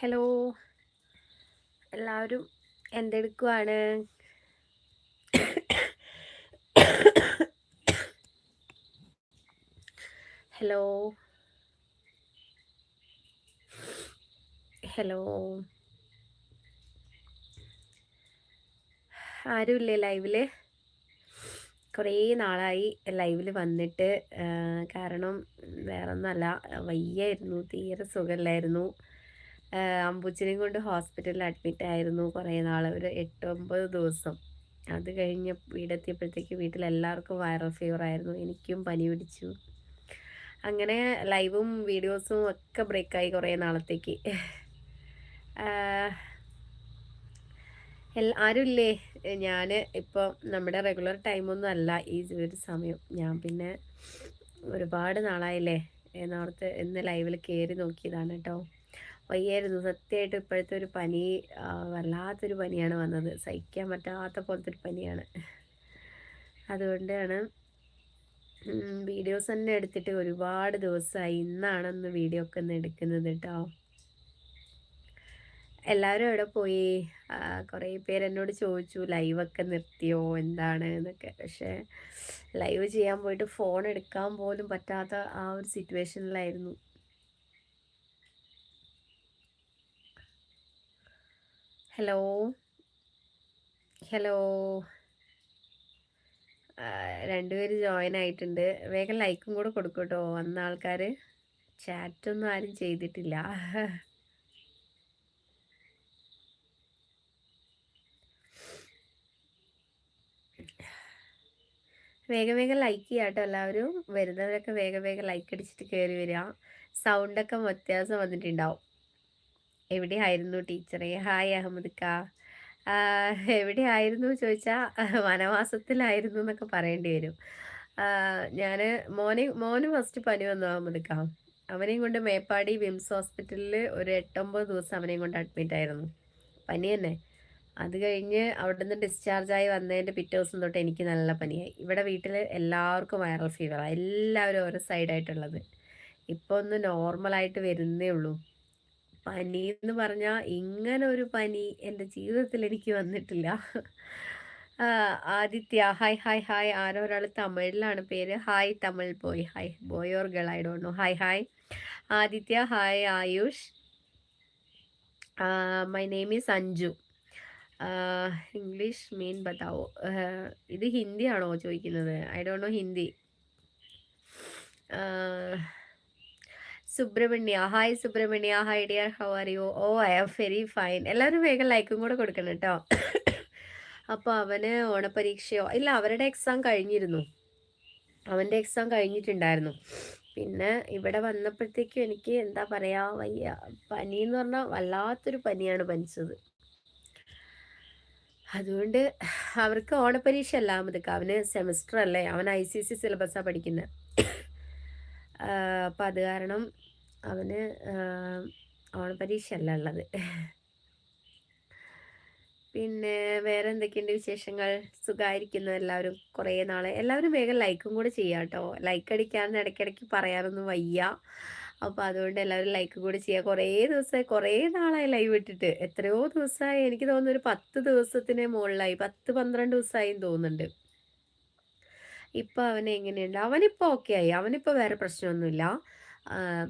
Hello. എല്ലാവരും എന്തെടുക്കുവാണ്? Hello. Hello. ആരുമില്ലേ ലൈവിൽ? കുറേ നാളായി ലൈവിൽ വന്നിട്ട് കാരണം വേറൊന്നുമല്ല വയ്യായിരുന്നു തീരെ സുഖമില്ലായിരുന്നു. അമ്പുച്ചിനെയും കൊണ്ട് ഹോസ്പിറ്റലിൽ അഡ്മിറ്റ് ആയിരുന്നു കുറേ നാൾ ഒരു എട്ടൊമ്പത് ദിവസം. അത് കഴിഞ്ഞ് വീടെത്തിയപ്പോഴത്തേക്ക് വീട്ടിലെല്ലാവർക്കും വൈറൽ ഫീവർ ആയിരുന്നു എനിക്കും പനി പിടിച്ചു. അങ്ങനെ ലൈവും വീഡിയോസും ഒക്കെ ബ്രേക്കായി കുറേ നാളത്തേക്ക്. ആരുമില്ലേ ഞാൻ ഇപ്പോൾ നമ്മുടെ റെഗുലർ ടൈമൊന്നും അല്ല ഈ ഒരു സമയം. ഞാൻ പിന്നെ ഒരുപാട് നാളായില്ലേ? എന്നോർത്ത് ഇന്ന് ലൈവിൽ കയറി നോക്കിയതാണ് കേട്ടോ. വയ്യായിരുന്നു. സത്യമായിട്ട് ഇപ്പോഴത്തെ ഒരു പനി വല്ലാത്തൊരു പനിയാണ് വന്നത്. സഹിക്കാൻ പറ്റാത്ത പോലത്തെ ഒരു പനിയാണ്. അതുകൊണ്ടാണ് വീഡിയോസ് തന്നെ എടുത്തിട്ട് ഒരുപാട് ദിവസമായി ഇന്നാണെന്ന് വീഡിയോ ഒക്കെ ഒന്ന് എടുക്കുന്നത് കേട്ടോ. എല്ലാവരും എവിടെ പോയി? കുറേ പേര് എന്നോട് ചോദിച്ചു ലൈവൊക്കെ നിർത്തിയോ? എന്താണ്? എന്നൊക്കെ. പക്ഷേ ലൈവ് ചെയ്യാൻ പോയിട്ട് ഫോൺ എടുക്കാൻ പോലും പറ്റാത്ത ആ ഒരു സിറ്റുവേഷനിലായിരുന്നു ഹലോ ഹലോ രണ്ടുപേര് ജോയിൻ ആയിട്ടുണ്ട്. വേഗം ലൈക്കും കൂടെ കൊടുക്കും കേട്ടോ വന്ന ആൾക്കാർ ചാറ്റൊന്നും ആരും ചെയ്തിട്ടില്ല. വേഗം വേഗം ലൈക്ക് ചെയ്യാം കേട്ടോ എല്ലാവരും. വരുന്നവരൊക്കെ വേഗം വേഗം ലൈക്ക് അടിച്ചിട്ട് കയറി വരിക സൗണ്ടൊക്കെ വ്യത്യാസം വന്നിട്ടുണ്ടാവും. എവിടെയായിരുന്നു ടീച്ചറെ? ഹായ് അഹമ്മദ് കാ എവിടെയായിരുന്നു ചോദിച്ചാൽ വനവാസത്തിലായിരുന്നു എന്നൊക്കെ പറയേണ്ടി വരും. ഞാൻ മോനെ മോന് ഫസ്റ്റ് പനി വന്നു അഹമ്മദ് കാ അവനെയും കൊണ്ട് മേപ്പാടി വിംസ് ഹോസ്പിറ്റലിൽ ഒരു എട്ടൊമ്പത് ദിവസം അവനെയും കൊണ്ട് അഡ്മിറ്റ് ആയിരുന്നു. പനി തന്നെ. അത് കഴിഞ്ഞ് അവിടെ നിന്ന് ഡിസ്ചാർജായി വന്നതിന്റെ പിറ്റേ ദിവസം തൊട്ട് എനിക്ക് നല്ല പനിയായി. ഇവിടെ വീട്ടിൽ എല്ലാവർക്കും വൈറൽ ഫീവറാണ് എല്ലാവരും ഓരോ സൈഡായിട്ടുള്ളത് ഇപ്പോൾ ഒന്ന് നോർമലായിട്ട് വരുന്നേ ഉള്ളൂ. പനി എന്ന് പറഞ്ഞാൽ ഇങ്ങനെ ഒരു പനി എന്റെ ജീവിതത്തിൽ എനിക്ക് വന്നിട്ടില്ല. ആദിത്യ ഹായ് ഹായ് ഹായ് ആരോ ഒരാൾ തമിഴിലാണ് പേര്. Hi Tamil boy hi boy or girl I don't know hi hi Aditya hi Ayush. My name is Anju. English മീൻ ബതാവോ ഇത് ഹിന്ദി ആണോ ചോദിക്കുന്നത്? I don't know Hindi. Subrahmanya. Hi Subrahmanya. Hi dear how are you oh I am very fine എല്ലാവരും വേഗം ലൈക്കും കൂടെ കൊടുക്കണം കേട്ടോ അപ്പോൾ അവന് ഓണപരീക്ഷയോ ഇല്ല അവരുടെ എക്സാം കഴിഞ്ഞിരുന്നു. അവന്റെ എക്സാം കഴിഞ്ഞിട്ടുണ്ടായിരുന്നു. പിന്നെ ഇവിടെ വന്നപ്പോഴത്തേക്കും എനിക്ക് എന്താ പറയാ വയ്യ പനി എന്ന് പറഞ്ഞാൽ വല്ലാത്തൊരു പനിയാണ് പനിച്ചത്. അതുകൊണ്ട് അവർക്ക് ഓണപരീക്ഷ അല്ല അഹമ്മദ് അവന് സെമിസ്റ്റർ അല്ലേ അവൻ ഐ സി സി സിലബസാണ് പഠിക്കുന്നത് അപ്പം അത് കാരണം അവന് ഓണപരീക്ഷ അല്ല ഉള്ളത്. പിന്നെ വേറെ എന്തൊക്കെയുണ്ട് വിശേഷങ്ങൾ? സുഖമായിരിക്കുന്നു എല്ലാവരും കുറേ നാളെ. എല്ലാവരും വേഗം ലൈക്കും കൂടെ ചെയ്യാം കേട്ടോ. ലൈക്ക് അടിക്കാമെന്ന് ഇടയ്ക്കിടയ്ക്ക് പറയാനൊന്നും വയ്യ. അപ്പോൾ അതുകൊണ്ട് എല്ലാവരും ലൈക്ക് കൂടെ ചെയ്യുക കുറേ ദിവസമായി കുറേ നാളായി ലൈവ് ഇട്ടിട്ട്. എത്രയോ ദിവസമായി. എനിക്ക് തോന്നുന്നു ഒരു പത്ത് ദിവസത്തിന് മുകളിലായി. പത്ത് പന്ത്രണ്ട് ദിവസമായി തോന്നുന്നുണ്ട്. ഇപ്പൊ അവൻ എങ്ങനെയുണ്ട്? അവനിപ്പോൾ ഓക്കെ ആയി. അവനിപ്പോൾ വേറെ പ്രശ്നമൊന്നുമില്ല.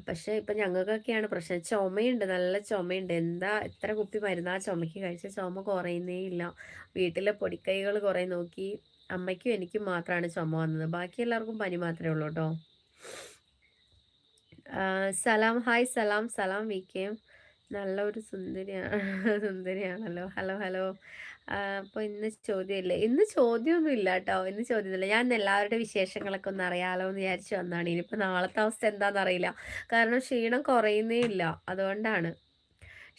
പക്ഷേ ഇപ്പം ഞങ്ങൾക്കൊക്കെയാണ് പ്രശ്നം. ചുമയുണ്ട്. നല്ല ചുമയുണ്ട്. എന്താ എത്ര കുപ്പി മരുന്നാ ചുമക്ക് കഴിച്ച? ചുമ കുറയുന്നേ ഇല്ല. വീട്ടിലെ പൊടിക്കൈകൾ കുറേ നോക്കി അമ്മയ്ക്കും എനിക്കും മാത്രമാണ് ചുമ വന്നത്. ബാക്കി എല്ലാവർക്കും പനി മാത്രമേ ഉള്ളൂ കേട്ടോ. Salam. Hi Salam. Salam V K നല്ല ഒരു സുന്ദരിയാണ് സുന്ദരിയാണല്ലോ. Hello hello. അപ്പോൾ ഇന്ന് ചോദ്യമില്ലേ? ഇന്ന് ചോദ്യമൊന്നും ഇല്ല കേട്ടോ ഇന്ന് ചോദ്യമില്ല. ഞാൻ എല്ലാവരുടെ വിശേഷങ്ങളൊക്കെ ഒന്ന് അറിയാലോ എന്ന് വിചാരിച്ചു വന്നാണ് ഇനിയിപ്പോൾ നാളത്തെ അവസ്ഥ എന്താണെന്ന് അറിയില്ല കാരണം ക്ഷീണം കുറയുന്നേ ഇല്ല. അതുകൊണ്ടാണ്.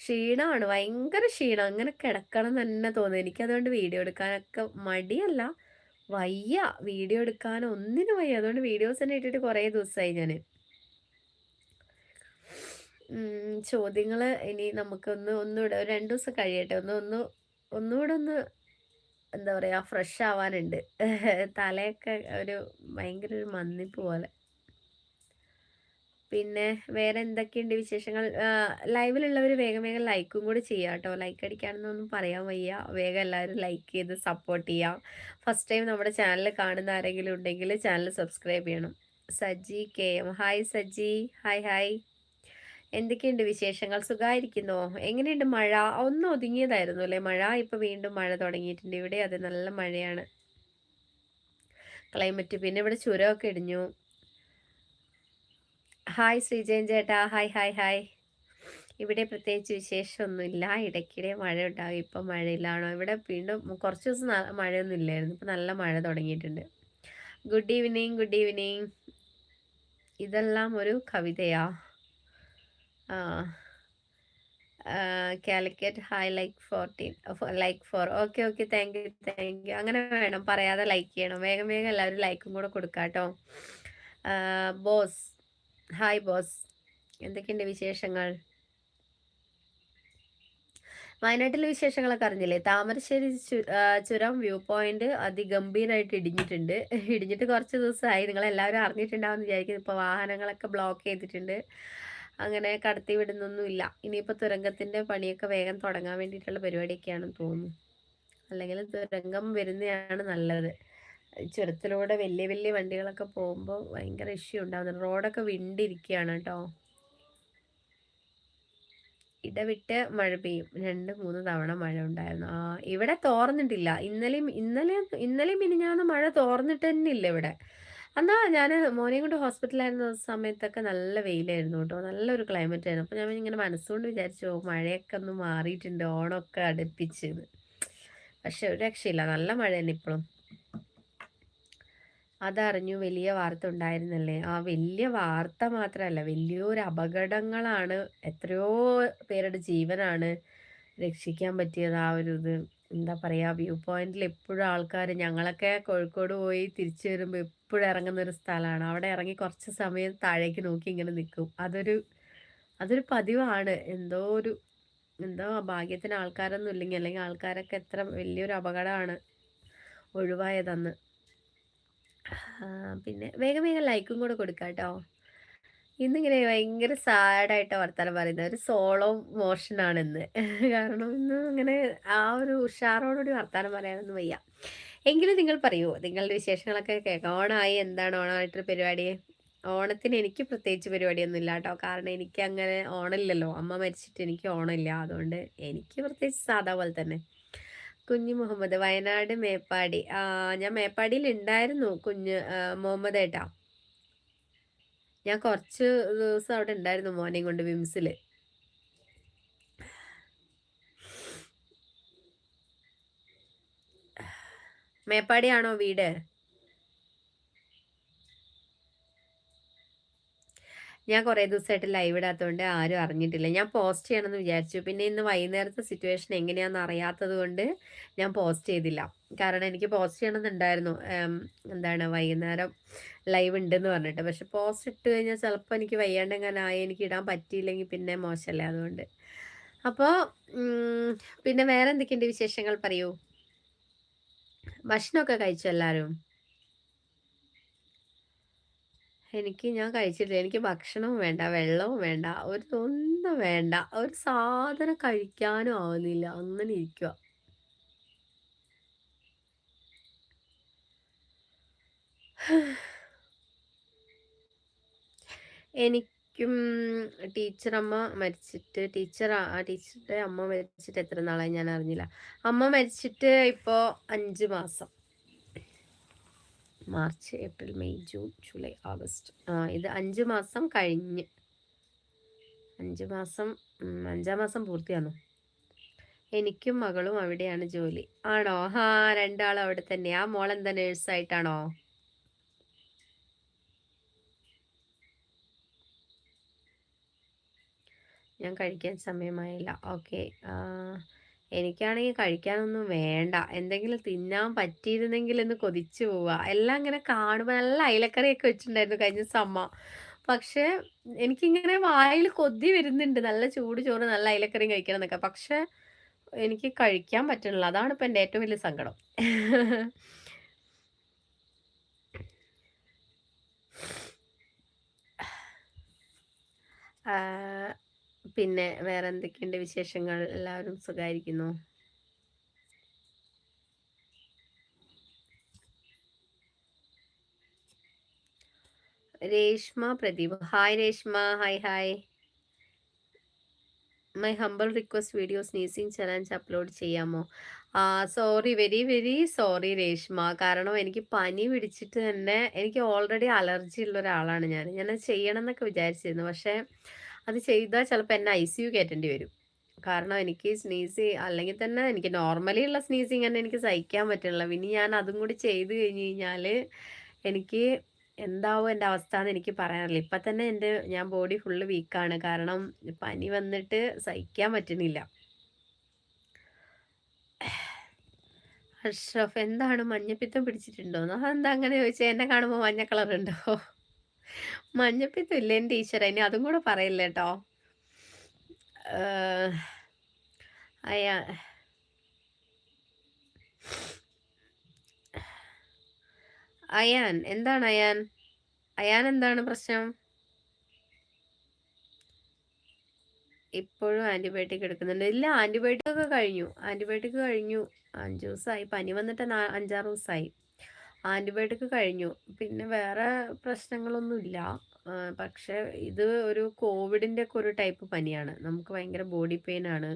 ക്ഷീണമാണ് ഭയങ്കര ക്ഷീണം. അങ്ങനെ കിടക്കണം തന്നെ തോന്നുന്നു. എനിക്കതുകൊണ്ട് വീഡിയോ എടുക്കാനൊക്കെ മടിയല്ല. വയ്യ. വീഡിയോ എടുക്കാൻ ഒന്നിനും വയ്യ. അതുകൊണ്ട് വീഡിയോസ് തന്നെ ഇട്ടിട്ട് കുറേ ദിവസമായി ഞാൻ ചോദ്യങ്ങൾ ഇനി നമുക്കൊന്ന് ഒന്നുകൂടെ ഒരു രണ്ട് ദിവസം കഴിയട്ടെ? ഒന്ന് ഒന്ന് ഒന്നുകൂടെ ഒന്ന് എന്താ പറയുക ഫ്രഷ് ആവാനുണ്ട്. തലയൊക്കെ ഒരു ഭയങ്കര ഒരു മന്നിപ്പ് പോലെ. പിന്നെ വേറെ എന്തൊക്കെയുണ്ട് വിശേഷങ്ങൾ? ലൈവിലുള്ളവർ വേഗം വേഗം ലൈക്കും കൂടി ചെയ്യാം കേട്ടോ. ലൈക്ക് അടിക്കാണെന്നൊന്നും പറയാൻ വയ്യ. വേഗം എല്ലാവരും ലൈക്ക് ചെയ്ത് സപ്പോർട്ട് ചെയ്യാം. ഫസ്റ്റ് ടൈം നമ്മുടെ ചാനൽ കാണുന്ന ആരെങ്കിലും ഉണ്ടെങ്കിൽ ചാനൽ സബ്സ്ക്രൈബ് ചെയ്യണം. Saji K M. Hi Saji. Hi hi എന്തൊക്കെയുണ്ട് വിശേഷങ്ങൾ? സുഖമായിരിക്കുന്നു എങ്ങനെയുണ്ട് മഴ? ഒന്ന് ഒതുങ്ങിയതായിരുന്നു അല്ലേ? മഴ ഇപ്പൊ വീണ്ടും മഴ തുടങ്ങിയിട്ടുണ്ട്. ഇവിടെ അത് നല്ല മഴയാണ്. ക്ലൈമറ്റ് പിന്നെ ഇവിടെ ചുരമൊക്കെ ഇടിഞ്ഞു. ഹായ് ശ്രീജയൻ ചേട്ടാ. ഹായ് ഹായ് ഹായ് ഇവിടെ പ്രത്യേകിച്ച് വിശേഷമൊന്നുമില്ല. ഇടയ്ക്കിടെ മഴ ഉണ്ടാകും ഇപ്പം മഴയില്ലാണോ ഇവിടെ വീണ്ടും കുറച്ച് ദിവസം മഴയൊന്നും ഇല്ലായിരുന്നു. ഇപ്പം നല്ല മഴ തുടങ്ങിയിട്ടുണ്ട്. ഗുഡ് ഈവനിങ് ഗുഡ് ഈവനിങ് ഇതെല്ലാം ഒരു കവിതയാ. Calicut hi like fourteen like four okay okay thank you thank you അങ്ങനെ വേണം. പറയാതെ ലൈക്ക് ചെയ്യണം. വേഗം വേഗം എല്ലാവരും ലൈക്കും കൂടെ കൊടുക്കാം കേട്ടോ ബോസ് ഹായ് ബോസ് എന്തൊക്കെയുണ്ട് വിശേഷങ്ങൾ? വയനാട്ടിലെ വിശേഷങ്ങളൊക്കെ അറിഞ്ഞില്ലേ? താമരശ്ശേരി ചുരം വ്യൂ പോയിന്റ് അതിഗംഭീരമായിട്ട് ഇടിഞ്ഞിട്ടുണ്ട്. ഇടിഞ്ഞിട്ട് കുറച്ച് ദിവസമായി നിങ്ങൾ എല്ലാവരും അറിഞ്ഞിട്ടുണ്ടാവും വിചാരിക്കുന്നു. ഇപ്പോൾ വാഹനങ്ങളൊക്കെ ബ്ലോക്ക് ചെയ്തിട്ടുണ്ട്. അങ്ങനെ കടത്തി വിടുന്നൊന്നുമില്ല. ഇനിയിപ്പോൾ തുരങ്കത്തിന്റെ പണിയൊക്കെ വേഗം തുടങ്ങാൻ വേണ്ടിയിട്ടുള്ള പരിപാടിയൊക്കെയാണെന്ന് തോന്നുന്നു. അല്ലെങ്കിൽ തുരങ്കം വരുന്നതാണ് നല്ലത്. ചുരത്തിലൂടെ വലിയ വലിയ വണ്ടികളൊക്കെ പോകുമ്പോൾ ഭയങ്കര ഇഷ്യൂ ഉണ്ടാകുന്നുണ്ട് റോഡൊക്കെ വിണ്ടിരിക്കുകയാണ് കേട്ടോ. ഇടവിട്ട് മഴ പെയ്യും. രണ്ട് മൂന്ന് തവണ മഴ ഉണ്ടായിരുന്നു. ആ ഇവിടെ തോർന്നിട്ടില്ല. ഇന്നലെയും ഇന്നലെയും ഇന്നലെയും ഇനി ഞാൻ മഴ തോർന്നിട്ട് തന്നെ ഇല്ല ഇവിടെ. എന്നാ ഞാൻ മോനെയും കൊണ്ട് ഹോസ്പിറ്റലായിരുന്ന സമയത്തൊക്കെ നല്ല വെയിലായിരുന്നു കേട്ടോ. നല്ലൊരു ക്ലൈമറ്റ് ആയിരുന്നു. അപ്പോൾ ഞാൻ ഇങ്ങനെ മനസ്സുകൊണ്ട് വിചാരിച്ചു മഴയൊക്കെ ഒന്ന് മാറിയിട്ടുണ്ട് ഓണമൊക്കെ അടുപ്പിച്ചത് പക്ഷെ ഒരു രക്ഷയില്ല. നല്ല മഴ തന്നെ ഇപ്പോഴും അതറിഞ്ഞു വലിയ വാർത്ത ഉണ്ടായിരുന്നല്ലേ? ആ വലിയ വാർത്ത മാത്രമല്ല വലിയൊരു അപകടങ്ങളാണ് എത്രയോ പേരുടെ ജീവനാണ് രക്ഷിക്കാൻ പറ്റിയത് ആ ഒരു ഇത്. എന്താ പറയുക വ്യൂ പോയിന്റിൽ എപ്പോഴും ആൾക്കാർ ഞങ്ങളൊക്കെ കോഴിക്കോട് പോയി തിരിച്ചു വരുമ്പോൾ എപ്പോഴും ഇറങ്ങുന്ന ഒരു സ്ഥലമാണ്. അവിടെ ഇറങ്ങി കുറച്ച് സമയം താഴേക്ക് നോക്കി ഇങ്ങനെ നിൽക്കും അതൊരു അതൊരു പതിവാണ്. എന്തോ ഒരു എന്തോ ഭാഗ്യത്തിന് ആൾക്കാരൊന്നും ഇല്ലെങ്കിൽ അല്ലെങ്കിൽ ആൾക്കാരൊക്കെ എത്ര വലിയൊരു അപകടമാണ് ഒഴിവായതെന്ന്. പിന്നെ വേഗം വേഗം ലൈക്കും കൂടെ കൊടുക്കാം കേട്ടോ ഇന്നിങ്ങനെ ഭയങ്കര സാഡായിട്ട് വർത്താനം പറയുന്നത്. ഒരു സോളോ മോഷനാണ് ഇന്ന്. കാരണം ഇന്ന് അങ്ങനെ ആ ഒരു ഉഷാറോടുകൂടി വർത്താനം പറയാനൊന്നും വയ്യ. എങ്കിലും നിങ്ങൾ പറയൂ നിങ്ങളുടെ വിശേഷങ്ങളൊക്കെ കേൾക്കാം. ഓണമായി എന്താണ് ഓണമായിട്ടൊരു പരിപാടി? ഓണത്തിന് എനിക്ക് പ്രത്യേകിച്ച് പരിപാടിയൊന്നും ഇല്ല കേട്ടോ. കാരണം എനിക്ക് അങ്ങനെ ഓണമില്ലല്ലോ. അമ്മ മരിച്ചിട്ട് എനിക്ക് ഓണമില്ല. അതുകൊണ്ട് എനിക്ക് പ്രത്യേകിച്ച് സാധാ പോലെ തന്നെ. കുഞ്ഞു മുഹമ്മദ് വയനാട് മേപ്പാടി. ഞാൻ മേപ്പാടിയിൽ ഉണ്ടായിരുന്നു കുഞ്ഞ് മുഹമ്മദ് ഏട്ടാ. ഞാൻ കുറച്ച് ദിവസം അവിടെ ഉണ്ടായിരുന്നു മോർണിംഗ് കൊണ്ട് വിംസിൽ. മേപ്പാടിയാണോ വീട്? ഞാൻ കുറേ ദിവസമായിട്ട് ലൈവ് ഇടാത്തതുകൊണ്ട് ആരും അറിഞ്ഞിട്ടില്ല. ഞാൻ പോസ്റ്റ് ചെയ്യണമെന്ന് വിചാരിച്ചു. പിന്നെ ഇന്ന് വൈകുന്നേരത്തെ സിറ്റുവേഷൻ എങ്ങനെയാണെന്ന് അറിയാത്തത് കൊണ്ട് ഞാൻ പോസ്റ്റ് ചെയ്തില്ല. കാരണം എനിക്ക് പോസ്റ്റ് ചെയ്യണമെന്നുണ്ടായിരുന്നു എന്താണ് വൈകുന്നേരം ലൈവ് ഉണ്ടെന്ന് പറഞ്ഞിട്ട്. പക്ഷെ പോസ്റ്റ് ഇട്ട് കഴിഞ്ഞാൽ ചിലപ്പോൾ എനിക്ക് വയ്യാണ്ടെങ്ങാനായി. എനിക്ക് ഇടാൻ പറ്റിയില്ലെങ്കിൽ പിന്നെ മോശമല്ലേ അതുകൊണ്ട്. അപ്പോൾ പിന്നെ വേറെ എന്തൊക്കെയുണ്ട് വിശേഷങ്ങൾ പറയൂ? ഭക്ഷണമൊക്കെ കഴിച്ചു എല്ലാവരും എനിക്ക് ഞാൻ കഴിച്ചിട്ടില്ല. എനിക്ക് ഭക്ഷണവും വേണ്ട വെള്ളവും വേണ്ട ഒരു ഒന്നും വേണ്ട. ഒരു സാധനം കഴിക്കാനും ആവുന്നില്ല. അങ്ങനെ ഇരിക്കുക എനിക്കും ടീച്ചറമ്മ മരിച്ചിട്ട് ടീച്ചർ ആ ടീച്ചറുടെ അമ്മ മരിച്ചിട്ട് എത്ര നാളായി ഞാൻ അറിഞ്ഞില്ല. അമ്മ മരിച്ചിട്ട് ഇപ്പോൾ അഞ്ച് മാസം. March April May June July August ഇത് അഞ്ച് മാസം കഴിഞ്ഞ്. അഞ്ച് മാസം അഞ്ചാം മാസം പൂർത്തിയാണോ? എനിക്കും മകളും അവിടെയാണ് ജോലി. ആണോ? ഹാ രണ്ടാളും അവിടെ തന്നെ. ആ മോൾ എന്താ നേഴ്സായിട്ടാണോ? ഞാൻ കഴിക്കാൻ സമയമായില്ല. ഓക്കെ. എനിക്കാണെങ്കിൽ കഴിക്കാനൊന്നും വേണ്ട. എന്തെങ്കിലും തിന്നാൻ പറ്റിയിരുന്നെങ്കിൽ എന്ന് കൊതിച്ചു പോവുക എല്ലാം ഇങ്ങനെ കാണുമ്പോൾ നല്ല അയിലക്കറിയൊക്കെ വെച്ചിട്ടുണ്ടായിരുന്നു കഴിഞ്ഞ സമ്മ. പക്ഷെ എനിക്കിങ്ങനെ വായിൽ കൊതി വരുന്നുണ്ട്. നല്ല ചൂട് ചോറ് നല്ല അയിലക്കറിയും കഴിക്കണം എന്നൊക്കെ. പക്ഷെ എനിക്ക് കഴിക്കാൻ പറ്റണില്ല. അതാണ് ഇപ്പം എന്റെ ഏറ്റവും വലിയ സങ്കടം. പിന്നെ വേറെ എന്തൊക്കെയുണ്ട് വിശേഷങ്ങൾ? എല്ലാവരും സുഖമായിരിക്കുന്നു Reshma Pradeep. Hi Reshma. Hi hi my humble request video sneezing challenge upload ചെയ്യാമോ? ആ sorry very very sorry Reshma. കാരണം എനിക്ക് പനി പിടിച്ചിട്ട് തന്നെ എനിക്ക് ഓൾറെഡി അലർജി ഉള്ള ഒരാളാണ് ഞാൻ. ഞാൻ ചെയ്യണം എന്നൊക്കെ വിചാരിച്ചിരുന്നു. പക്ഷേ അത് ചെയ്താൽ ചിലപ്പോൾ എന്നെ ഐ സി യു കയറ്റേണ്ടി വരും. കാരണം എനിക്ക് സ്നീസ് അല്ലെങ്കിൽ തന്നെ എനിക്ക് നോർമലി ഉള്ള സ്നീസിങ് തന്നെ എനിക്ക് സഹിക്കാൻ പറ്റില്ല പിന്നെ ഞാൻ അതും കൂടി ചെയ്ത് കഴിഞ്ഞ് കഴിഞ്ഞാൽ എനിക്ക് എന്താവും എന്റെ അവസ്ഥ എന്ന് എനിക്ക് പറയാനില്ല. ഇപ്പം തന്നെ എന്റെ ഞാൻ ബോഡി ഫുള്ള് വീക്കാണ് കാരണം പനി വന്നിട്ട് സഹിക്കാൻ പറ്റുന്നില്ല. അഷ്റഫ് എന്താണ് മഞ്ഞപ്പിത്തം പിടിച്ചിട്ടുണ്ടോ? അതെന്താ അങ്ങനെ ചോദിച്ചാൽ എന്നെ കാണുമ്പോൾ മഞ്ഞ കളറുണ്ടോ മഞ്ഞപ്പിത്തം ഇല്ലേ ടീച്ചർ ഇനി അതും കൂടെ പറയില്ല കേട്ടോ അയാ അയാൻ എന്താണ് അയാൻ? അയാൻ എന്താണ് പ്രശ്നം? ഇപ്പോഴും ആന്റിബയോട്ടിക് എടുക്കുന്നുണ്ട്. ഇല്ല ആന്റിബയോട്ടിക് ഒക്കെ കഴിഞ്ഞു. ആന്റിബയോട്ടിക് കഴിഞ്ഞു. അഞ്ചു ദിവസമായി പനി വന്നിട്ട് അഞ്ചാറ് ദിവസമായി ആന്റിബയോട്ടിക് കഴിഞ്ഞു. പിന്നെ വേറെ പ്രശ്നങ്ങളൊന്നുമില്ല. പക്ഷെ ഇത് ഒരു കോവിഡിന്റെ ഒക്കെ ഒരു ടൈപ്പ് പനിയാണ്. നമുക്ക് ഭയങ്കര ബോഡി പെയിൻ ആണ്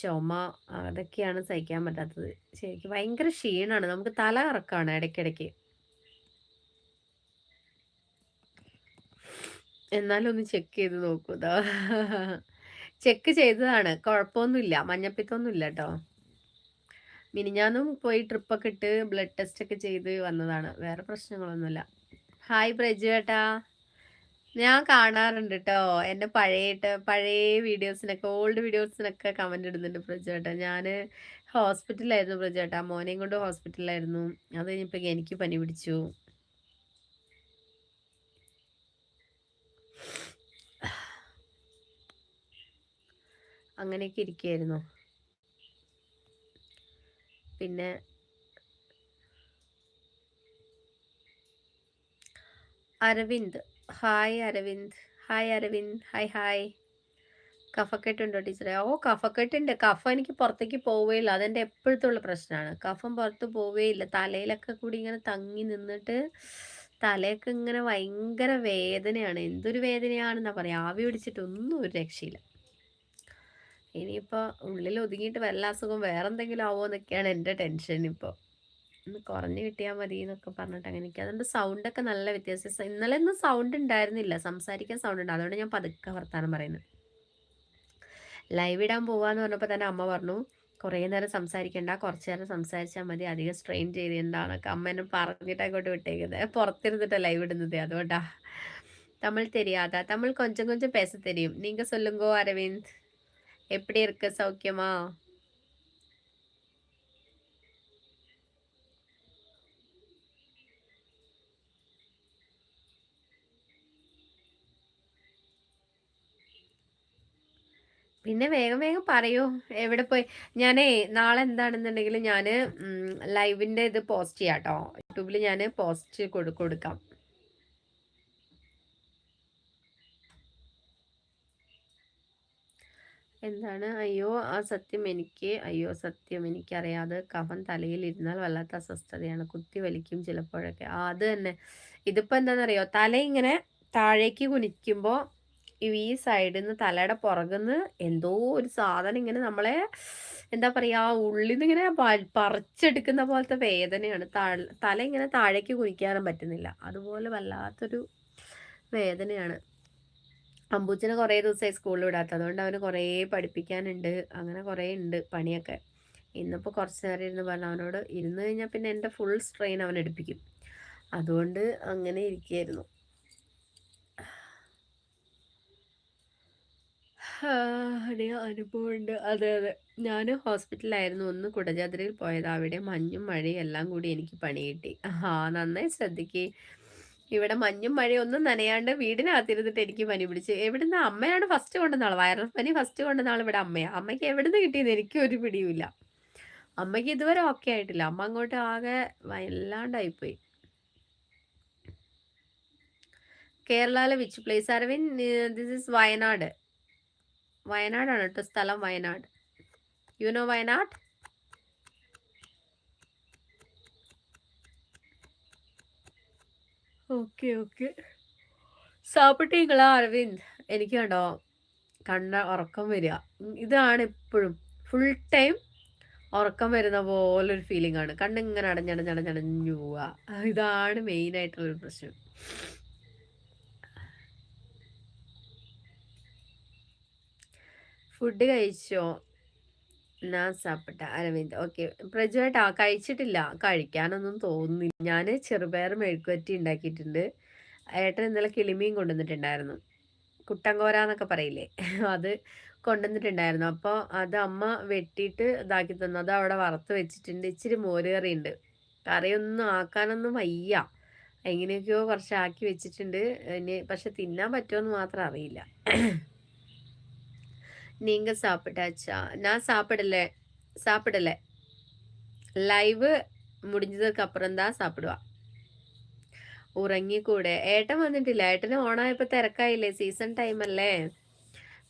ചുമ അതൊക്കെയാണ് സഹിക്കാൻ പറ്റാത്തത്. ശരിക്കും ഭയങ്കര ക്ഷീണമാണ് നമുക്ക് തല കറക്കാണ് ഇടയ്ക്കിടയ്ക്ക്. എന്നാലും ഒന്ന് ചെക്ക് ചെയ്ത് നോക്കൂ ചെക്ക് ചെയ്തതാണ്. കുഴപ്പമൊന്നുമില്ല. മഞ്ഞപ്പിത്തൊന്നുമില്ല കേട്ടോ മിനിഞ്ഞാന്നും പോയി ട്രിപ്പൊക്കെ ഇട്ട് ബ്ലഡ് ടെസ്റ്റ് ഒക്കെ ചെയ്ത് വന്നതാണ്. വേറെ പ്രശ്നങ്ങളൊന്നുമില്ല. ഹായ് പ്രജു ഏട്ടാ. ഞാൻ കാണാറുണ്ട് കേട്ടോ എന്റെ പഴയ പഴയ വീഡിയോസിനൊക്കെ ഓൾഡ് വീഡിയോസിനൊക്കെ കമന്റ് ഇടുന്നുണ്ട് പ്രജേട്ട ഞാൻ ഹോസ്പിറ്റലിലായിരുന്നു ഏട്ടാ. മോനെയും കൊണ്ട് ഹോസ്പിറ്റലിലായിരുന്നു അത് കഴിഞ്ഞപ്പോൾ എനിക്ക് പനി പിടിച്ചു. അങ്ങനെയൊക്കെ ഇരിക്കുകയായിരുന്നു പിന്നെ Aravind. Hi Aravind. Hi Aravind. Hi hi കഫക്കെട്ടുണ്ടോ ടീച്ചറെ. ഓ കഫക്കെട്ടുണ്ട്. കഫ എനിക്ക് പുറത്തേക്ക് പോവുകയില്ല അതെന്റെ എപ്പോഴത്തുള്ള പ്രശ്നമാണ്. കഫം പുറത്ത് പോവുകയില്ല തലയിലൊക്കെ കൂടി ഇങ്ങനെ തങ്ങി നിന്നിട്ട് തലയൊക്കെ ഇങ്ങനെ ഭയങ്കര വേദനയാണ്. എന്തൊരു വേദനയാണെന്നാ പറയാ. ആവി പിടിച്ചിട്ട് ഒന്നും ഒരു രക്ഷയില്ല. ഇനിയിപ്പോൾ ഉള്ളിൽ ഒതുങ്ങിയിട്ട് വല്ല അസുഖം വേറെ എന്തെങ്കിലും ആവോ എന്നൊക്കെയാണ് എന്റെ ടെൻഷൻ ഇപ്പോൾ ഒന്ന് കുറഞ്ഞു കിട്ടിയാൽ മതി എന്നൊക്കെ പറഞ്ഞിട്ട് അങ്ങനെ എനിക്ക് അതുകൊണ്ട് സൗണ്ടൊക്കെ നല്ല വ്യത്യാസം. ഇന്നലെ ഒന്നും സൗണ്ട് ഉണ്ടായിരുന്നില്ല. സംസാരിക്കാൻ സൗണ്ട് ഉണ്ട്. അതുകൊണ്ട് ഞാൻ പതുക്കെ വർത്താനം പറയുന്നത് ലൈവ് ഇടാൻ പോവാന്ന് പറഞ്ഞപ്പോൾ തന്നെ അമ്മ പറഞ്ഞു കുറേ നേരം സംസാരിക്കണ്ട. കുറച്ച് നേരം സംസാരിച്ചാൽ മതി. അധികം സ്ട്രെയിൻ ചെയ്തിട്ടുണ്ടാണൊക്കെ അമ്മ എന്നെ പറഞ്ഞിട്ട് അങ്ങോട്ട് വിട്ടേക്കുന്നത് പുറത്തിരുന്നിട്ട് ലൈവ് ഇടുന്നത്. അതുകൊണ്ടാ. തമിഴ് തെരിയാതാ. തമിഴ് കൊഞ്ചം കൊഞ്ചം പേസ തെരിയും. നിങ്ങൾ സൊല്ലുങ്കോ അരവിന്ദ്? எப்படி இருக்க சௌக்கியமா പിന്നെ വേഗം വേഗം പറയൂ എവിടെ പോയി ഞാനേ നാളെ എന്താണെന്നുണ്ടെങ്കിൽ ഞാൻ ലൈവിൻ്റെ ഇത് പോസ്റ്റ് ചെയ്യാം കേട്ടോ യൂട്യൂബിൽ ഞാൻ പോസ്റ്റ് കൊടുക്കാം എന്താണ്? അയ്യോ ആ സത്യം എനിക്ക് അയ്യോ സത്യം എനിക്കറിയാതെ കഫൻ തലയിൽ ഇരുന്നാൽ വല്ലാത്ത അസ്വസ്ഥതയാണ്. കുത്തി വലിക്കും ചിലപ്പോഴൊക്കെ. ആ അത് തന്നെ. ഇതിപ്പോൾ എന്താണെന്നറിയോ തല ഇങ്ങനെ താഴേക്ക് കുനിക്കുമ്പോൾ ഈ സൈഡിൽ നിന്ന് തലയുടെ പുറകുന്ന് എന്തോ ഒരു സാധനം ഇങ്ങനെ നമ്മളെ എന്താ പറയാ ഉള്ളിൽ നിന്ന് ഇങ്ങനെ പറിച്ചെടുക്കുന്ന പോലത്തെ വേദനയാണ്. തല ഇങ്ങനെ താഴേക്ക് കുനിക്കാനും പറ്റുന്നില്ല. അതുപോലെ വല്ലാത്തൊരു വേദനയാണ്. അമ്പൂച്ചനെ കുറേ ദിവസമായി സ്കൂളിൽ വിടാത്ത അതുകൊണ്ട് അവന് കുറേ പഠിപ്പിക്കാനുണ്ട്. അങ്ങനെ കുറേ ഉണ്ട് പണിയൊക്കെ. ഇന്നിപ്പോൾ കുറച്ച് നേരം ഇരുന്ന് പറഞ്ഞു അവനോട് ഇരുന്ന് കഴിഞ്ഞാൽ പിന്നെ എന്റെ ഫുൾ സ്ട്രെയിൻ അവൻ എടുപ്പിക്കും. അതുകൊണ്ട് അങ്ങനെ ഇരിക്കുകയായിരുന്നു അനുഭവമുണ്ട്. അതെ അതെ. ഞാൻ ഹോസ്പിറ്റലായിരുന്നു ഒന്ന് കുടജാദ്രിയിൽ പോയത്. അവിടെ മഞ്ഞും മഴയും എല്ലാം കൂടി എനിക്ക് പണി കിട്ടി. ആ നന്നായി ശ്രദ്ധിക്കേ. ഇവിടെ മഞ്ഞും മഴയും ഒന്നും നനയാണ്ട് വീടിനകത്തിരുന്നിട്ട് എനിക്ക് പനി പിടിച്ച്. എവിടുന്ന് അമ്മയാണ് ഫസ്റ്റ് കൊണ്ടുവന്നാൾ വൈറൽ പനി ഫസ്റ്റ് കൊണ്ടുവന്നാൾ ഇവിടെ അമ്മയാണ് അമ്മയ്ക്ക് എവിടുന്ന് കിട്ടിയെന്ന് എനിക്ക് ഒരു പിടിയുമില്ല. അമ്മയ്ക്ക് ഇതുവരെ ഓക്കെ ആയിട്ടില്ല. അമ്മ അങ്ങോട്ട് ആകെ വല്ലാണ്ടായിപ്പോയി. കേരളയിലെ which place Aravind this is Wayanad. വയനാടാണ് കേട്ടോ സ്ഥലം Wayanad. You know Wayanad? Okay okay. സാപ്പിട്ടീങ്ങളാ Aravind. എനിക്ക് കണ്ടോ കണ്ണ ഉറക്കം വരിക. ഇതാണ് എപ്പോഴും. ഫുൾ ടൈം ഉറക്കം വരുന്ന പോലൊരു ഫീലിംഗ് ആണ്. കണ്ണിങ്ങനെ അടഞ്ഞടഞ്ഞടഞ്ഞടഞ്ഞു പോവുക. ഇതാണ് മെയിൻ ആയിട്ടുള്ളൊരു പ്രശ്നം. ഫുഡ് കഴിച്ചോ? ഞാൻ സാപ്പിട്ട അരവിന്ദ്. ഓക്കെ. പ്രജുവേട്ടാ കഴിച്ചിട്ടില്ല. കഴിക്കാനൊന്നും തോന്നുന്നില്ല. ഞാൻ ചെറുപയർ മെഴുക്കുവറ്റി ഉണ്ടാക്കിയിട്ടുണ്ട്. ഏട്ടൻ ഇന്നലെ കിളിമീൻ കൊണ്ടുവന്നിട്ടുണ്ടായിരുന്നു. കുട്ടങ്കോര എന്നൊക്കെ പറയില്ലേ? അത് കൊണ്ടുവന്നിട്ടുണ്ടായിരുന്നു. അപ്പോൾ അത് അമ്മ വെട്ടിയിട്ട് ഇതാക്കി തന്നു. അത് അവിടെ വറുത്ത് വെച്ചിട്ടുണ്ട്. ഇച്ചിരി മോര് കറി ഉണ്ട് കറിയൊന്നും ആക്കാനൊന്നും വയ്യ. എങ്ങനെയൊക്കെയോ കുറച്ച് ആക്കി വെച്ചിട്ടുണ്ട്. ഇനി പക്ഷെ തിന്നാൻ പറ്റുമെന്ന് മാത്രം അറിയില്ല. നീങ്ക സാപ്പിട്ടാച്ചാ ഞാൻ സാപ്പിടല്ലേ സാപ്പിടല്ലേ ലൈവ് മുടിഞ്ഞതൊക്കെ അപ്പുറം താ സാപ്പിടുക ഉറങ്ങിക്കൂടെ ഏട്ടൻ വന്നിട്ടില്ല ഏട്ടന് ഓണായപ്പോ തിരക്കായില്ലേ സീസൺ ടൈം അല്ലേ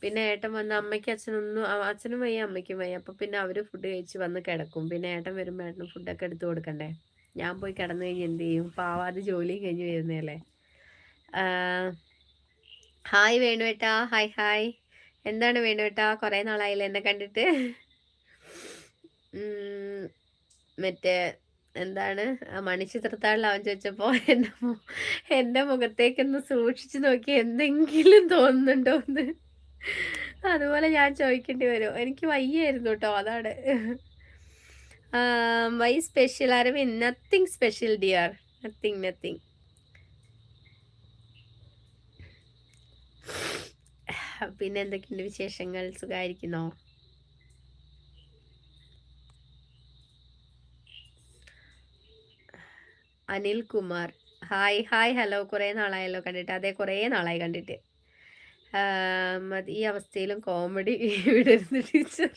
പിന്നെ ഏട്ടൻ വന്ന് അമ്മയ്ക്ക് അച്ഛനൊന്നും അച്ഛനും വയ്യ അമ്മയ്ക്കും വയ്യ അപ്പൊ പിന്നെ അവർ ഫുഡ് കഴിച്ച് വന്ന് കിടക്കും. പിന്നെ ഏട്ടൻ വരുമ്പോ ഏട്ടന് ഫുഡൊക്കെ എടുത്തു കൊടുക്കണ്ടേ? ഞാൻ പോയി കിടന്നു കഴിഞ്ഞ് എന്ത് ചെയ്യും? പാവാതെ ജോലിയും കഴിഞ്ഞ് വരുന്നല്ലേ ഹായ് വേണു ഏട്ടാ ഹായ് ഹായ്. എന്താണ് വേണുവേട്ടാ കുറെ നാളായില്ലേ എന്നെ കണ്ടിട്ട്. മറ്റേ എന്താണ്? മണിച്ചിത്രത്താഴിൽ അവൻ ചോദിച്ചപ്പോ എന്റെ എന്റെ മുഖത്തേക്കൊന്ന് സൂക്ഷിച്ചു നോക്കി എന്തെങ്കിലും തോന്നുന്നുണ്ടോ എന്ന് അതുപോലെ ഞാൻ ചോദിക്കേണ്ടി വരും. എനിക്ക് വയ്യായിരുന്നു കേട്ടോ അതാണ്. വൈ സ്പെഷ്യൽ ആരും nothing special dear nothing nothing പിന്നെ എന്തൊക്കെയുണ്ട് വിശേഷങ്ങൾ? സുഖമായിരിക്കുന്നോ Anil Kumar hi hi hello. കുറേ നാളായല്ലോ കണ്ടിട്ട്. അതെ കുറേ നാളായി കണ്ടിട്ട്. ഈ അവസ്ഥയിലും കോമഡി വിടരുന്നു ടീച്ചർ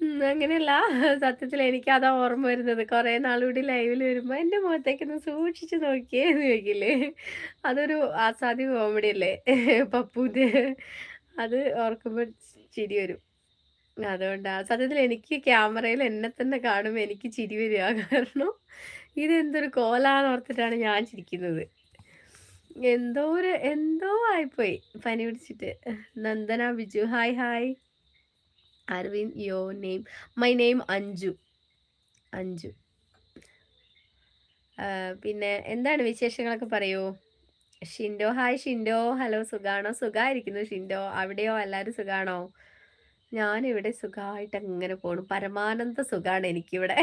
അങ്ങനെയല്ല. സത്യത്തിൽ എനിക്ക് അതാ ഓർമ്മ വരുന്നത്. കുറേ നാളുകൂടി ലൈവിൽ വരുമ്പോൾ എന്റെ മുഖത്തേക്കൊന്ന് സൂക്ഷിച്ചു നോക്കിയേ എന്ന് ചോദിക്കില്ലേ? അതൊരു ആസാദി കോമഡി അല്ലേ? പപ്പൂന്റെ അത് ഓർക്കുമ്പോൾ ചിരി വരും. അതുകൊണ്ടാ. സത്യത്തിൽ എനിക്ക് ക്യാമറയിൽ എന്നെ തന്നെ കാണുമ്പോൾ എനിക്ക് ചിരി വരിക. കാരണം ഇതെന്തൊരു കോലാന്ന് ഓർത്തിട്ടാണ് ഞാൻ ചിരിക്കുന്നത്. എന്തോ ഒരു എന്തോ ആയിപ്പോയി. പനി പിടിച്ചിട്ട്. Nandana Biju. Hi hi. Aravind your name my name Anju. Anju. പിന്നെ എന്താണ് വിശേഷങ്ങളൊക്കെ പറയൂ? ഷിൻഡോ ഹായ് ഷിൻഡോ. ഹലോ സുഖാണോ? സുഖമായിരിക്കുന്നു ഷിൻഡോ. അവിടെയോ? എല്ലാവരും സുഖാണോ? ഞാനിവിടെ സുഖമായിട്ട് അങ്ങനെ പോണു. പരമാനന്ദ സുഖമാണ് എനിക്കിവിടെ.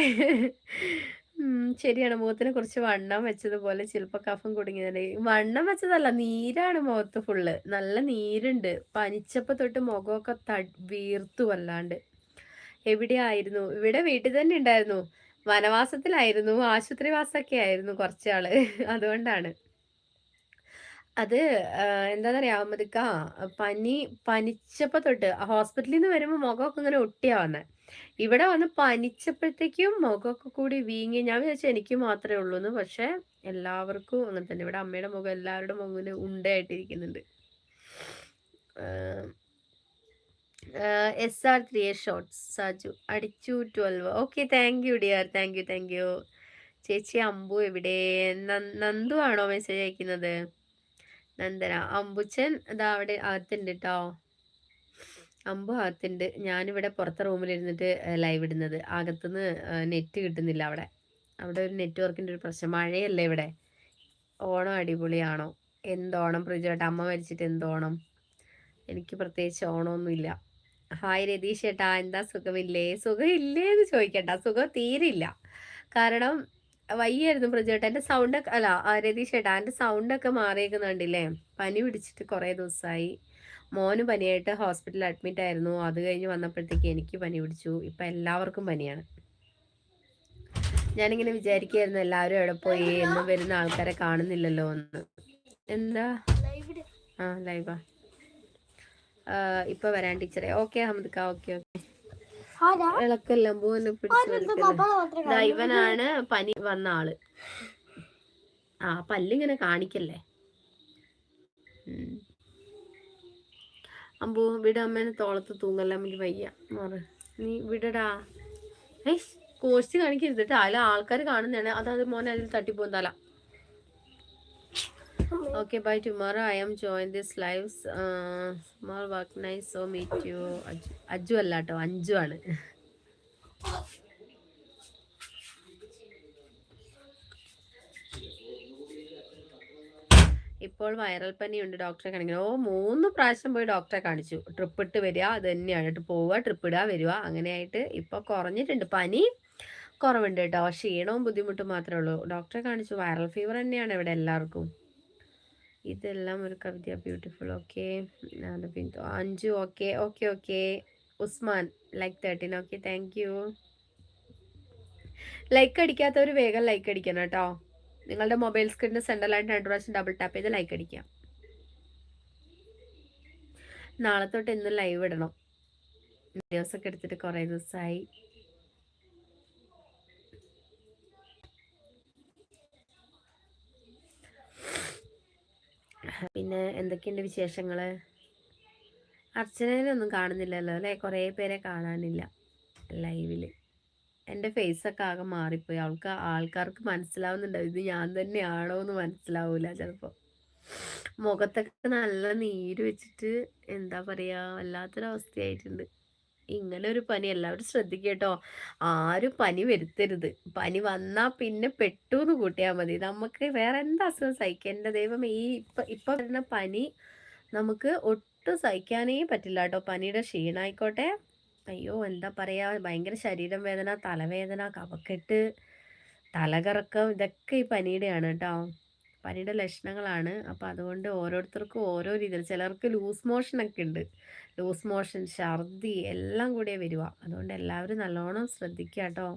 ശരിയാണ്. മുഖത്തിന് കുറച്ച് വണ്ണം വെച്ചതുപോലെ ചിലപ്പോൾ കഫം കുടുങ്ങിയതല്ലേ വണ്ണം വെച്ചതല്ല നീരാണ് മുഖത്ത് ഫുള്ള് നല്ല നീരുണ്ട്. പനിച്ചപ്പ തൊട്ട് മുഖമൊക്കെ ത വീർത്തു വല്ലാണ്ട്. എവിടെയായിരുന്നു? ഇവിടെ വീട്ടിൽ തന്നെ ഉണ്ടായിരുന്നു. വനവാസത്തിലായിരുന്നു. ആശുപത്രി വാസമൊക്കെ ആയിരുന്നു കുറച്ചാൾ അതുകൊണ്ടാണ്. അത് എന്താ പറയാ അഹമ്മദിക്ക പനി പനിച്ചപ്പ തൊട്ട് ഹോസ്പിറ്റലിൽ നിന്ന് വരുമ്പോൾ മുഖമൊക്കെ ഇങ്ങനെ ഒട്ടിയാ വന്നെ. ഇവിടെ വന്ന് പനിച്ചപ്പോഴത്തേക്കും മുഖമൊക്കെ കൂടി വീങ്ങി. ഞാൻ വിചാരിച്ചു എനിക്ക് മാത്രമേ ഉള്ളൂ എന്ന് പക്ഷെ എല്ലാവർക്കും അങ്ങനെ തന്നെ. ഇവിടെ അമ്മയുടെ മുഖം എല്ലാവരുടെ മുഖത്തിന് ഉണ്ടയായിട്ടിരിക്കുന്നുണ്ട്. S R three A shorts Saju അടിച്ചു twelve okay thank you dear thank you thank you ചേച്ചി അമ്പു എവിടെ? നന്ദു ആണോ മെസ്സേജ് അയക്കുന്നത്? നന്ദന അമ്പുച്ചൻ അതാ അവിടെ അകത്തുണ്ട് കേട്ടോ അമ്പു അകത്തുണ്ട് ഞാനിവിടെ പുറത്തെ റൂമിലിരുന്നിട്ട് ലൈവ് ഇടുന്നത്. അകത്തുനിന്ന് നെറ്റ് കിട്ടുന്നില്ല അവിടെ. അവിടെ ഒരു നെറ്റ്വർക്കിന്റെ ഒരു പ്രശ്നം. മഴയല്ലേ ഇവിടെ? ഓണം അടിപൊളിയാണോ? എന്തോണം? പ്രിജോട്ട് അമ്മ മരിച്ചിട്ട് എന്തോണം? എനിക്ക് പ്രത്യേകിച്ച് ഓണമൊന്നുമില്ല. ഹായ് രതീഷ് ചേട്ടാ എന്താ സുഖമില്ലേ? സുഖമില്ലേ എന്ന് ചോദിക്കണ്ട. സുഖം തീരില്ല കാരണം വയ്യായിരുന്നു പ്രജേട്ട. എന്റെ സൗണ്ടൊക്കെ അല്ല രതീഷ് ചേട്ടാ എന്റെ സൗണ്ടൊക്കെ മാറിയേക്കുന്നുണ്ടല്ലേ? പനി പിടിച്ചിട്ട് കുറേ ദിവസമായി. മോന് പനിയായിട്ട് ഹോസ്പിറ്റലിൽ അഡ്മിറ്റ് ആയിരുന്നു. അത് കഴിഞ്ഞ് വന്നപ്പോഴത്തേക്ക് എനിക്ക് പനി പിടിച്ചു. ഇപ്പം എല്ലാവർക്കും പനിയാണ്. ഞാനിങ്ങനെ വിചാരിക്കുകയായിരുന്നു എല്ലാവരും എവിടെ പോയി? എന്നും വരുന്ന ആൾക്കാരെ കാണുന്നില്ലല്ലോ എന്ന്. എന്താ? ആ ലൈവാ. ഇപ്പൊ വരാൻ ടീച്ചറെ. ഓക്കെ അഹമ്മദ്ക്ക ഓക്കെ ഓക്കെ. ഇളക്കെല്ലാം പൂവിനെ ഇവനാണ് പനി വന്ന ആൾ. ആ പല്ലിങ്ങനെ കാണിക്കല്ലേ? അമ്പു വിട അമ്മേനെ തോളത്ത് തൂങ്ങല്ല അമ്മയ്ക്ക് വയ്യ മാറ് നീ വിടടാ. ഏ കോഴ്സ് കാണിക്കരുത് കേട്ടോ അതിൽ ആൾക്കാർ കാണുന്നതാണ്. അതായത് മോനെ അതിൽ തട്ടിപ്പോകും തല. Okay bye tomorrow I am join this lives small work nice so meet you Aju അല്ല കേട്ടോ അഞ്ചു ആണ്. ഇപ്പോൾ വൈറൽ പനിയുണ്ട്. ഡോക്ടറെ കാണിക്കണം ഓ മൂന്ന് പ്രാവശ്യം പോയി ഡോക്ടറെ കാണിച്ചു. ട്രിപ്പ് ഇട്ട് വരിക അത് തന്നെയാണ്. പോവുക ട്രിപ്പ് ഇടുക വരിക. അങ്ങനെയായിട്ട് ഇപ്പോൾ കുറഞ്ഞിട്ടുണ്ട്. പനി കുറവുണ്ട് കേട്ടോ. ക്ഷീണവും ബുദ്ധിമുട്ടും മാത്രമേ ഉള്ളൂ. ഡോക്ടറെ കാണിച്ചു. വൈറൽ ഫീവർ തന്നെയാണ് ഇവിടെ എല്ലാവർക്കും. ഇതെല്ലാം ഒരു കവിത beautiful okay Anju okay okay okay Usman like thirteen okay thank you like അടിക്കാത്തവർ വേഗം ലൈക്ക് അടിക്കണം കേട്ടോ. നിങ്ങളുടെ മൊബൈൽ സ്ക്രീനിന് സെൻട്രലായിട്ട് രണ്ട് പ്രാവശ്യം ഡബിൾ ടാപ്പ് ചെയ്ത് ലൈക്ക് അടിക്കാം. നാളെ തൊട്ട് ഇന്ന് ലൈവ് ഇടണം. വീഡിയോസ് ഒക്കെ എടുത്തിട്ട് കുറേ ദിവസമായി പിന്നെ എന്തൊക്കെയുണ്ട് വിശേഷങ്ങൾ അർച്ചനയിലൊന്നും കാണുന്നില്ലല്ലോ അല്ലേ? കുറേ പേരെ കാണാനില്ല ലൈവിൽ എന്റെ ഫേസൊക്കെ ആകെ മാറിപ്പോയി. അവൾക്ക് ആൾക്കാർക്ക് മനസ്സിലാവുന്നുണ്ടാവും ഇത് ഞാൻ തന്നെയാണോ എന്ന് മനസ്സിലാവൂല ചിലപ്പോൾ മുഖത്തൊക്കെ നല്ല നീര് വെച്ചിട്ട് എന്താ പറയുക വല്ലാത്തൊരവസ്ഥയായിട്ടുണ്ട്. ഇങ്ങനെ ഒരു പനി എല്ലാവരും ശ്രദ്ധിക്കട്ടോ. ആരും പനി വരുത്തരുത്. പനി വന്നാൽ പിന്നെ പെട്ടു എന്ന് കൂട്ടിയാൽ മതി. നമുക്ക് വേറെ എന്താ അസുഖം സഹിക്കുക എന്റെ ദൈവം ഈ ഇപ്പം ഇപ്പം വരുന്ന പനി നമുക്ക് ഒട്ടും സഹിക്കാനേ പറ്റില്ല കേട്ടോ പനിയുടെ ക്ഷീണമായിക്കോട്ടെ അയ്യോ എന്താ പറയുക ഭയങ്കര ശരീരം വേദന തലവേദന കഫക്കെട്ട് തലകറക്കം ഇതൊക്കെ ഈ പനിയുടെയാണ് കേട്ടോ പനിയുടെ ലക്ഷണങ്ങളാണ്. അപ്പോൾ അതുകൊണ്ട് ഓരോരുത്തർക്കും ഓരോ രീതിയിൽ ചിലർക്ക് ലൂസ് മോഷനൊക്കെ ഉണ്ട്. ലൂസ് മോഷൻ ഛർദി എല്ലാം കൂടിയേ വരുവാ. അതുകൊണ്ട് എല്ലാവരും നല്ലോണം ശ്രദ്ധിക്കുക കേട്ടോ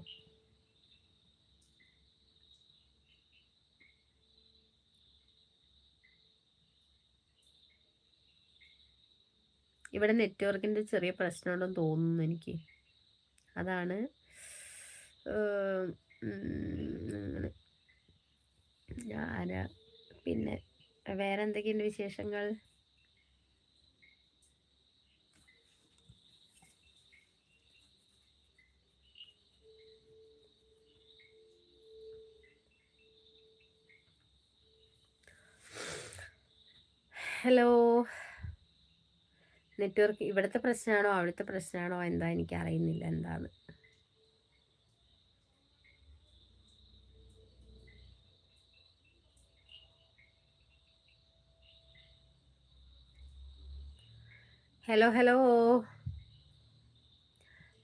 ഇവിടെ നെറ്റ്വർക്കിന്റെ ചെറിയ പ്രശ്നമുണ്ടെന്ന് തോന്നുന്നു എനിക്ക്. അതാണ് അങ്ങനെ ആരാ? പിന്നെ വേറെ എന്തൊക്കെയുണ്ട് വിശേഷങ്ങൾ? ഹലോ. നെറ്റ്വർക്ക് ഇവിടുത്തെ പ്രശ്നമാണോ അവിടുത്തെ പ്രശ്നമാണോ എന്താ എനിക്ക് അറിയുന്നില്ല എന്താണ് ഹലോ ഹലോ.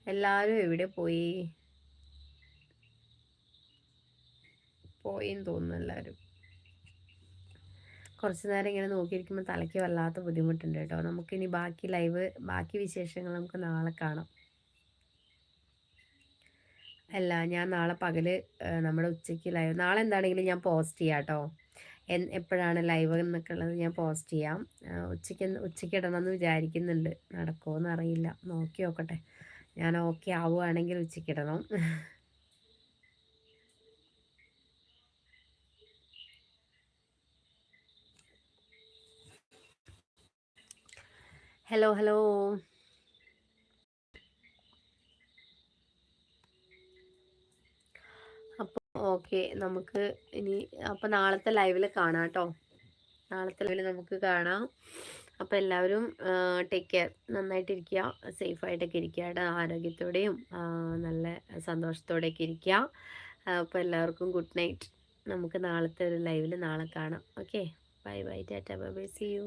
എല്ലാവരും എവിടെ പോയി? പോയിന്ന് തോന്നുന്നു എല്ലാവരും കുറച്ച് നേരം ഇങ്ങനെ നോക്കിയിരിക്കുമ്പോൾ തലയ്ക്ക് വല്ലാത്ത ബുദ്ധിമുട്ടുണ്ട് കേട്ടോ. നമുക്കിനി ബാക്കി ലൈവ് ബാക്കി വിശേഷങ്ങൾ നമുക്ക് നാളെ കാണാം. അല്ല ഞാൻ നാളെ പകൽ നമ്മുടെ ഉച്ചയ്ക്ക് ലൈവ് നാളെ എന്താണെങ്കിലും ഞാൻ പോസ്റ്റ് ചെയ്യാം കേട്ടോ. എൻ എപ്പോഴാണ് ലൈവ് എന്നൊക്കെ ഉള്ളത് ഞാൻ പോസ്റ്റ് ചെയ്യാം. ഉച്ചയ്ക്ക് ഉച്ചയ്ക്ക് ഇടണമെന്ന് വിചാരിക്കുന്നുണ്ട്. നടക്കുമോ എന്നറിയില്ല നോക്കി നോക്കട്ടെ. ഞാൻ ഓക്കെ ആവുകയാണെങ്കിൽ ഉച്ചയ്ക്ക് ഇടണം. ഹലോ ഹലോ അപ്പോൾ ഓക്കെ നമുക്ക് ഇനി അപ്പോൾ നാളത്തെ ലൈവിൽ കാണാം കേട്ടോ നാളത്തെ ലൈവിൽ നമുക്ക് കാണാം. അപ്പോൾ എല്ലാവരും ടേക്ക് കെയർ നന്നായിട്ടിരിക്കുക. സേഫായിട്ടൊക്കെ ഇരിക്കുക. കേട്ടോ ആരോഗ്യത്തോടെയും നല്ല സന്തോഷത്തോടെയൊക്കെ ഇരിക്കുക. അപ്പോൾ എല്ലാവർക്കും ഗുഡ് നൈറ്റ് നമുക്ക് നാളത്തെ ഒരു ലൈവിൽ നാളെ കാണാം. Okay bye bye tata bye bye see you